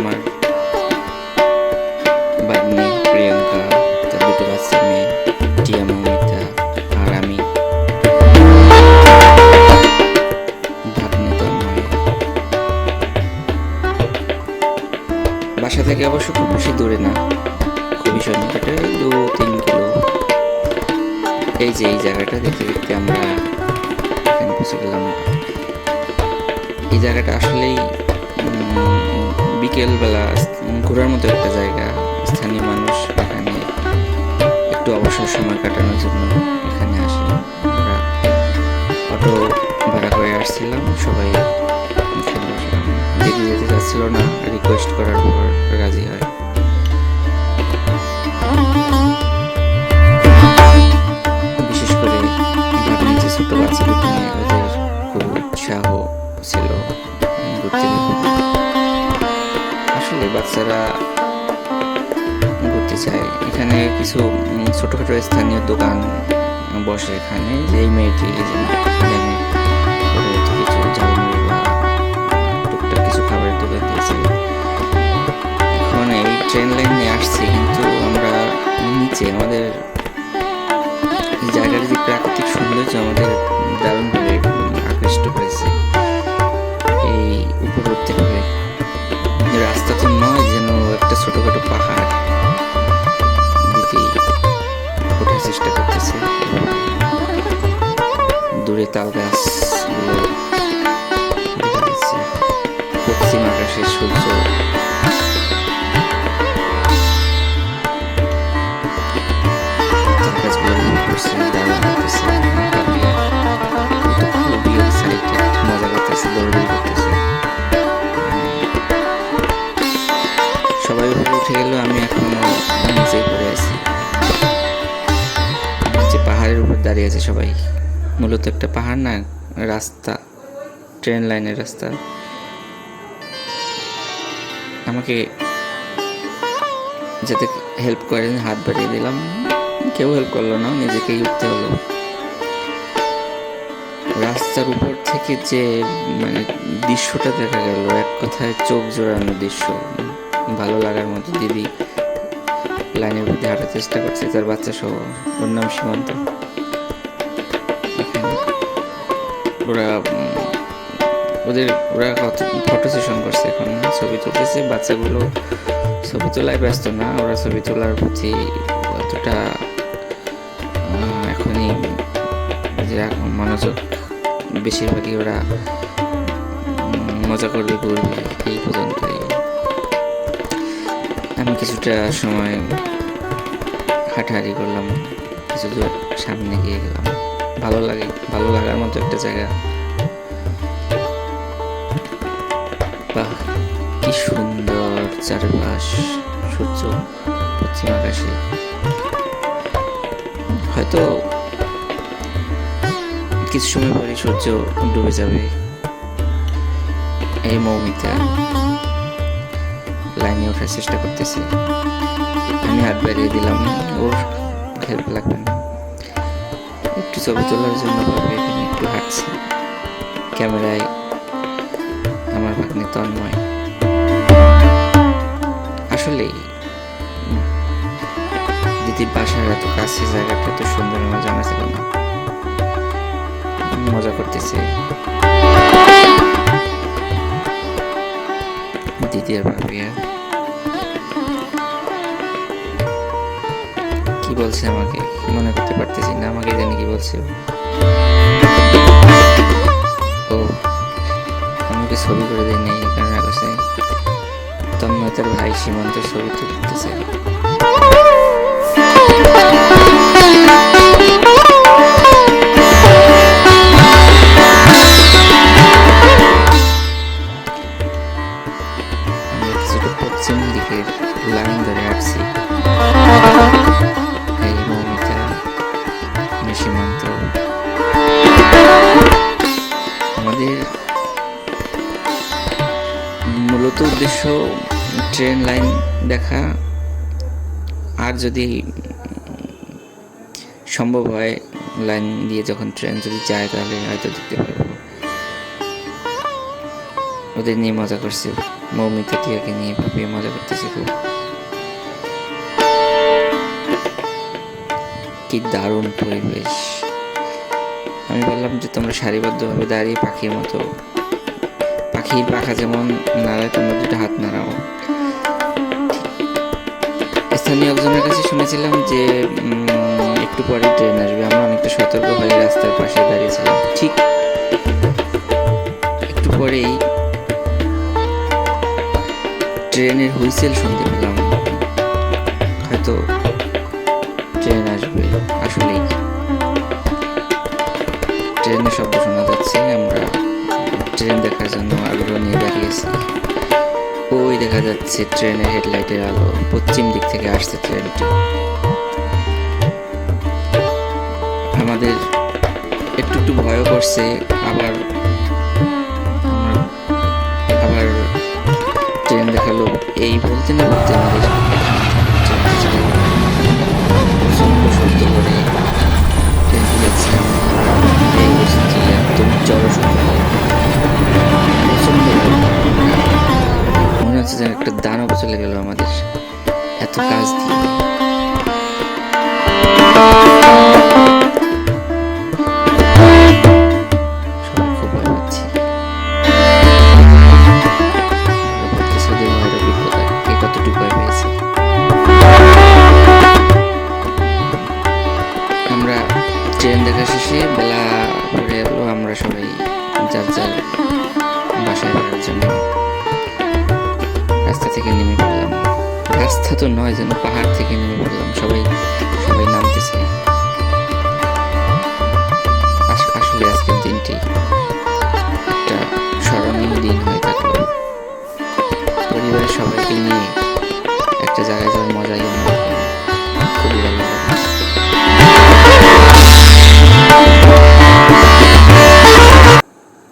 আমার বাগনি প্রিয়াঙ্কা তার দুটো বাচ্চা মেয়ে, টিয়া মৌমিতা, আর আমি। ভাগ্নে তন্ময় বাসা থেকে অবশ্য খুব বেশি দূরে না। খুবই সন্নিকটে দু তিন কিলো। এই যে, এই জায়গাটা দেখতে দেখতে আমরা এখানে পৌঁছে গেলাম। এই জায়গাটা আসলেই বিকেলবেলা ঘোরার মতো একটা জায়গা, স্থানীয় মানুষ এখানে একটু অবসর সময় কাটানোর জন্য এখানে আসে। আমরা অটো ভাড়া করে আসছিলাম, সবাই এখানে যেতে চাচ্ছিল না রিকোয়েস্ট করার পর রাজি হয়। বিশেষ করে যে ছোট বাচ্চাদেরকে নিয়ে ওদের খুব উৎসাহ ছিল। ঘুরতে বাচ্চারা ঘুরতে চায়। এখানে কিছু ছোটোখাটো স্থানীয় দোকান বসে এখানে। এই মেয়েটি কিছু খাবারের দোকান দিয়েছে এখন এই ট্রেন লাইনে আসছি, কিন্তু আমরা নিচে আমাদের দাঁড়িয়ে আছে সবাই। মূলত একটা পাহাড় না, রাস্তা, ট্রেন লাইনের রাস্তা। আমাকে যাতে হেল্প করেন হাত বাড়িয়ে দিলাম। কেউ হেল্প করল না, নিজেকেই উঠতে হলো। রাস্তার উপর থেকে যে মানে দৃশ্যটা দেখা গেল, এক কথায় চোখ জোড়ানো দৃশ্য। ভালো লাগার মতো দিদি লাইনের মধ্যে হাঁটার চেষ্টা করছে, তার বাচ্চা সহ ওর নাম সীমান্ত। ওরা ওদের ওরা ফটো সেশন করছে এখন, ছবি তুলতেছে, বাচ্চাগুলো ছবি তোলায় ব্যস্ত না, ওরা ছবি তোলার প্রতি অতটা এখনই মনোযোগ বেশিরভাগই ওরা মজা করবে ঘুরবে এই পর্যন্তই। আমি কিছুটা সময় হাঁটাহাঁটি করলাম, কিছু দূর সামনে গিয়ে গেলাম। ভালো লাগে, ভালো লাগার মতো একটা জায়গা। বাহ, কি সুন্দর চারপাশ, সূর্য পশ্চিম আকাশে। হয়তো কিছু সময় পরে সূর্য ডুবে যাবে। এই মৌমিতা লাইনে ওঠার চেষ্টা করতেছি। আমি হাত বাড়িয়ে দিলাম, ওর হেল্প লাগবে না। একটু ছবি তোলার জন্য এখানে একটু হাঁটছি। ক্যামেরায় আমার ভাগ্নে তন্ময়। আসলে, দিদির বাসার এত কাছে জায়গাটা এত সুন্দর, আমার জানা ছিল না। মজা করতেছে। দিদি আর ভাবিয়া কি বলছে আমাকে? মনে করতে পারতেছি না, আমাকে জানি কি বলছে ও। আমাকে ছবি করে দেয়নি এখানে রাখছে তন্ময় তার ভাই সীমান্তের ছবি তুলতেছে। ট্রেন লাইন দেখা আর যদি সম্ভব হয় লাইন দিয়ে যখন ট্রেন যদি যায় তাহলে হয়তো দেখতে পারব। ওদের নিয়ে মজা করছে। মৌমিতা টিয়াকে নিয়ে ভাবিয়ে মজা করতেছে খুব। কি দারুণ পরিবেশ। আমি বললাম যে তোমরা সারিবদ্ধভাবে দাঁড়িয়ে পাখির মতো পাখির পাখা যেমন নাড়ায় তোমরা দুটো হাত নাড়াও। স্থানীয় একজনের কাছে শুনেছিলাম যে একটু পরে ট্রেন আসবে। আমরা অনেকটা সতর্ক হয়ে রাস্তার পাশে দাঁড়িয়েছিলাম। ঠিক একটু পরেই ট্রেনের হুইসেল শুনতে পেলাম হয়তো ট্রেন আসবে। আসলেই। ট্রেনের শব্দ শোনা যাচ্ছে। আমরা ট্রেন দেখার জন্য আগ্রহ নিয়ে দাঁড়িয়েছি। ওই দেখা যাচ্ছে ট্রেনের হেডলাইটের আলো। পশ্চিম দিক থেকে আসছে ট্রেনটি। আমাদের একটু একটু ভয়ও করছে, আবার আবার ট্রেন দেখাল, এই বলতে না বলতে আমাদের শব্দ করে একদম হচ্ছে যেন একটা দানব চলে গেল আমাদের। এত কাজ দিয়ে। আমরা ট্রেন দেখা শেষে বেলা আমরা সবাই যার যার বাসায় ফেরার জন্য। রাস্তা থেকে নেমে পড়লাম। রাস্তা তো নয় যেন, পাহাড় থেকে নেমে পড়লাম। সবাই সবাই নামতেছে। আস- আসলে আজকের দিনটি একটা স্মরণীয় দিন হয়ে থাকল। পরিবারের সবাইকে নিয়ে